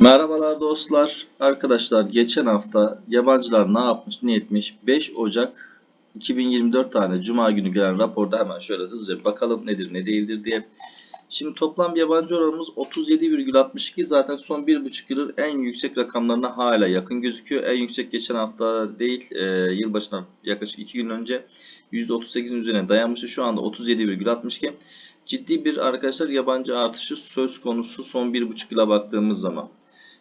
Merhabalar dostlar. Arkadaşlar geçen hafta yabancılar ne yapmış, ne etmiş? 5 Ocak 2024 tane Cuma günü gelen raporda hemen şöyle hızlıca bakalım nedir ne değildir diye. Şimdi toplam yabancı oranımız 37,62 zaten son 1,5 yılın en yüksek rakamlarına hala yakın gözüküyor. En yüksek geçen hafta değil e, yılbaşına yaklaşık 2 gün önce %38'in üzerine dayanmıştı. Şu anda 37,62 ciddi bir arkadaşlar yabancı artışı söz konusu son 1,5 yıla baktığımız zaman.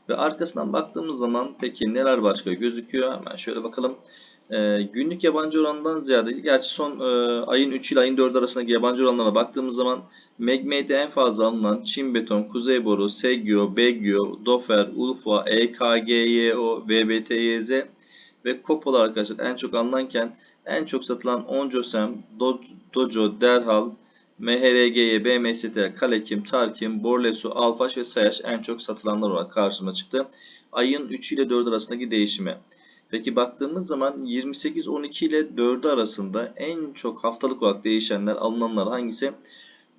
Ve arkasından baktığımız zaman peki neler başka gözüküyor? Hemen şöyle bakalım. Ee, günlük yabancı oranından ziyade, gerçi son e, ayın 3 ile ayın 4 arasındaki yabancı oranlara baktığımız zaman Megmate'de en fazla alınan Çin Beton, Kuzey Boru, Segyo, Begyo, Dofer, Ulfa, EKGYO, VBTYZ ve Kopol arkadaşlar en çok alınanken en çok satılan Oncosem, Do Dojo, Derhal, MHRG'ye, BMST, Kalekim, Tarkim, Borlesu, Alfaş ve Sayaş en çok satılanlar olarak karşıma çıktı. Ayın 3 ile 4 arasındaki değişimi. Peki baktığımız zaman 28-12 ile 4 arasında en çok haftalık olarak değişenler, alınanlar hangisi?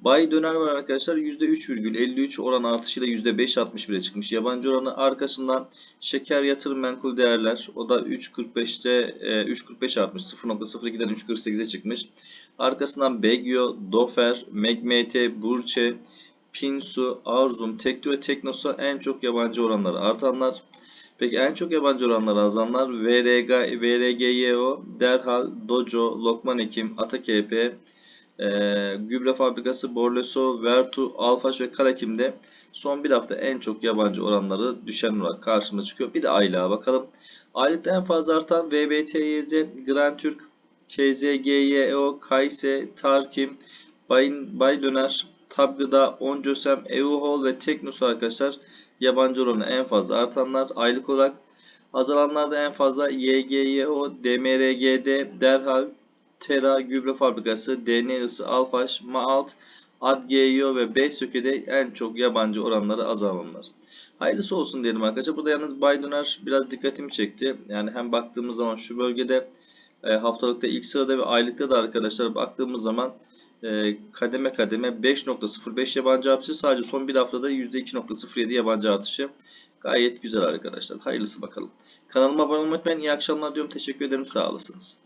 Bay döner var arkadaşlar %3,53 oran artışıyla %5.61'e çıkmış. Yabancı oranı arkasından şeker yatırım menkul değerler o da 3.45'te e, 3.45 artmış 0.02'den 3.48'e çıkmış. Arkasından Begyo, Dofer, Megmete, Burçe, Pinsu, Arzum, Tekno ve Teknosa en çok yabancı oranları artanlar. Peki en çok yabancı oranları azanlar VRG, VRGYO, Derhal, Dojo, Lokman Ekim, AtaKP, e, Gübre Fabrikası, Borleso, Vertu, Alfaş ve Karakim'de son bir hafta en çok yabancı oranları düşen olarak karşıma çıkıyor. Bir de aylığa bakalım. Aylıkta en fazla artan VBTYZ, Grand Türk, KZGYO, Kayse, Tarkim, Bay, Bay Döner, Tabgıda, Oncosem, Evuhol ve Teknos arkadaşlar yabancı oranı en fazla artanlar. Aylık olarak azalanlarda en fazla YGYO, DMRGD, Derhal, Tera Gübre Fabrikası, DN Isı, Alfaş, Maalt, Adgeo ve Beysöke'de en çok yabancı oranları azalanlar. Hayırlısı olsun diyelim arkadaşlar. Burada yalnız Bay Döner biraz dikkatimi çekti. Yani hem baktığımız zaman şu bölgede e, haftalıkta ilk sırada ve aylıkta da arkadaşlar baktığımız zaman e, kademe kademe 5.05 yabancı artışı sadece son bir haftada %2.07 yabancı artışı. Gayet güzel arkadaşlar. Hayırlısı bakalım. Kanalıma abone olmayı unutmayın. İyi akşamlar diyorum. Teşekkür ederim. Sağ olasınız.